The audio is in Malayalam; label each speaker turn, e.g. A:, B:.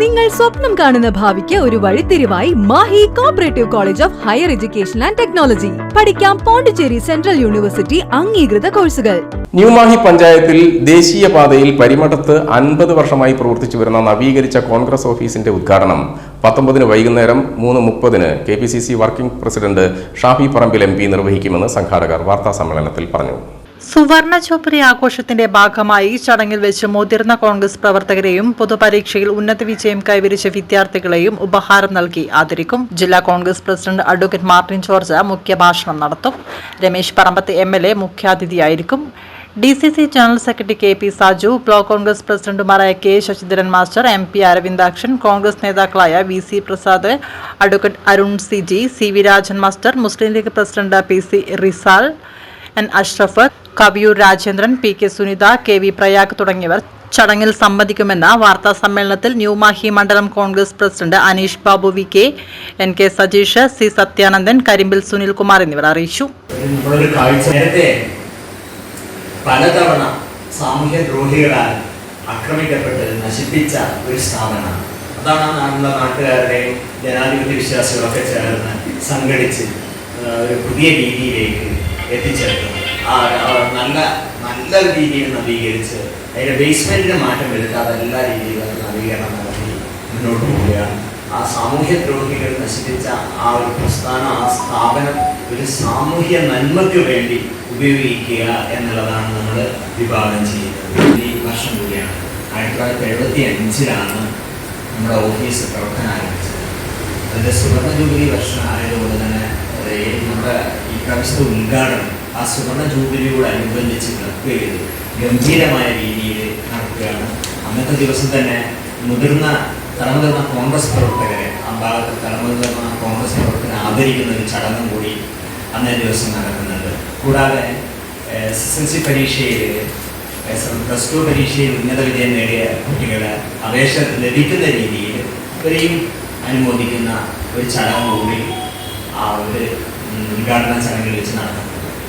A: നിങ്ങൾ സ്വപ്നം കാണുന്ന ഭാവിക്ക് ഒരു വഴിത്തിരിവായി Mahe cooperative college of higher education and technology പഠിക്കാം പോണ്ടിച്ചേരി സെൻട്രൽ യൂണിവേഴ്സിറ്റി അംഗീകൃത കോഴ്സുകൾ.
B: ന്യൂ മാഹി പഞ്ചായത്തിൽ ദേശീയ പാതയിൽ പരിമടത്ത് അൻപത് വർഷമായി പ്രവർത്തിച്ചു വരുന്ന നവീകരിച്ച കോൺഗ്രസ് ഓഫീസിന്റെ ഉദ്ഘാടനം. പത്തൊമ്പതിന് വൈകുന്നേരം മൂന്ന് മുപ്പതിന് K P C C working president Shafi Parambil M P നിർവഹിക്കുമെന്ന് സംഘാടകർ വാർത്താ സമ്മേളനത്തിൽ പറഞ്ഞു.
C: സുവർണ ചോപ്രി ആഘോഷത്തിന്റെ ഭാഗമായി ചടങ്ങിൽ വെച്ച് മുതിർന്ന കോൺഗ്രസ് പ്രവർത്തകരെയും പൊതുപരീക്ഷയിൽ ഉന്നത വിജയം കൈവരിച്ച വിദ്യാർത്ഥികളെയും ഉപഹാരം നൽകി ആദരിക്കും. ജില്ലാ Congress president advocate Martin George മുഖ്യഭാഷണം നടത്തും. Ramesh Parambath M L A മുഖ്യാതിഥിയായിരിക്കും. D C C general secretary K P Saju block Congress പ്രസിഡന്റുമാരായ K Sasidharan master M P Aravindakshan Congress നേതാക്കളായ V C Prasad advocate Arun C G C V Rajan master Muslim League president P C Rizal N Ashraf Kaviyoor Rajendran P K Sunitha K V Prayag തുടങ്ങിയവർ ചടങ്ങിൽ സംബന്ധിക്കുമെന്ന് വാർത്താ സമ്മേളനത്തിൽ ന്യൂമാഹി മണ്ഡലം Congress president Anish Babu V K N K Sajeesh C Sathyanandan Karimbil Sunilkumar എന്നിവർ അറിയിച്ചു.
D: പലതവണ സാമൂഹ്യ ദ്രോഹികളാൽ ആക്രമിക്കപ്പെട്ട് നശിപ്പിച്ച ഒരു സ്ഥാപനമാണ്. അതാണ് ആ നാട്ടിലുള്ള നാട്ടുകാരുടെയും ജനാധിപത്യ വിശ്വാസികളൊക്കെ ചേർന്ന് സംഘടിച്ച് ഒരു പുതിയ രീതിയിലേക്ക് എത്തിച്ചേർക്കുന്നത് നല്ല നല്ല രീതിയിൽ നവീകരിച്ച് അതിന്റെ ബേസ്മെന്റിന് മാറ്റം വരുത്താതെ എല്ലാ രീതിയിലും അത് നവീകരണം നടത്തി മുന്നോട്ട് പോവുകയാണ്. ആ സാമൂഹ്യ ദ്രോഹികൾ നശിപ്പിച്ച ആ ഒരു പ്രസ്ഥാനം ആ സ്ഥാപനം ഒരു സാമൂഹ്യ നന്മയ്ക്ക് വേണ്ടി ഉപയോഗിക്കുക എന്നുള്ളതാണ് നമ്മൾ വിഭാവനം ചെയ്യുന്നത്. ഈ വർഷം കൂടിയാണ്. ആയിരത്തി തൊള്ളായിരത്തി എഴുപത്തി അഞ്ചിലാണ് നമ്മുടെ ഓഫീസ് പ്രവർത്തനം ആരംഭിച്ചത്. അതിന്റെ സുവർണ ജൂബിലി വർഷം ആയതുകൊണ്ട് തന്നെ നമ്മുടെ ഈ പ്രാവശ്യത്തെ ഉദ്ഘാടനം ആ സുവർണ ജൂബിലിയോട് അനുബന്ധിച്ച് നടക്കുകയത് ഗംഭീരമായ രീതിയിൽ നടക്കുകയാണ്. അന്നത്തെ ദിവസം തന്നെ മുതിർന്ന തലമുതിർന്ന കോൺഗ്രസ് പ്രവർത്തകരെ ആ ഭാഗത്ത് തലമുതിർന്ന കോൺഗ്രസ് പ്രവർത്തകരെ ആദരിക്കുന്ന ഒരു ചടങ്ങും കൂടി അന്നേ ദിവസം നടക്കുന്നുണ്ട്. കൂടാതെ എസ് എസ് എൽ സി പരീക്ഷയിൽ പ്ലസ് ടു പരീക്ഷയിൽ ഉന്നത വിജയം നേടിയ കുട്ടികളെ അപേക്ഷ ലഭിക്കുന്ന രീതിയിൽ ഇവരെയും അനുമോദിക്കുന്ന ഒരു ചടങ്ങ് കൂടി ആ ഒരു ഉദ്ഘാടന ചടങ്ങിൽ വെച്ച് നടത്തും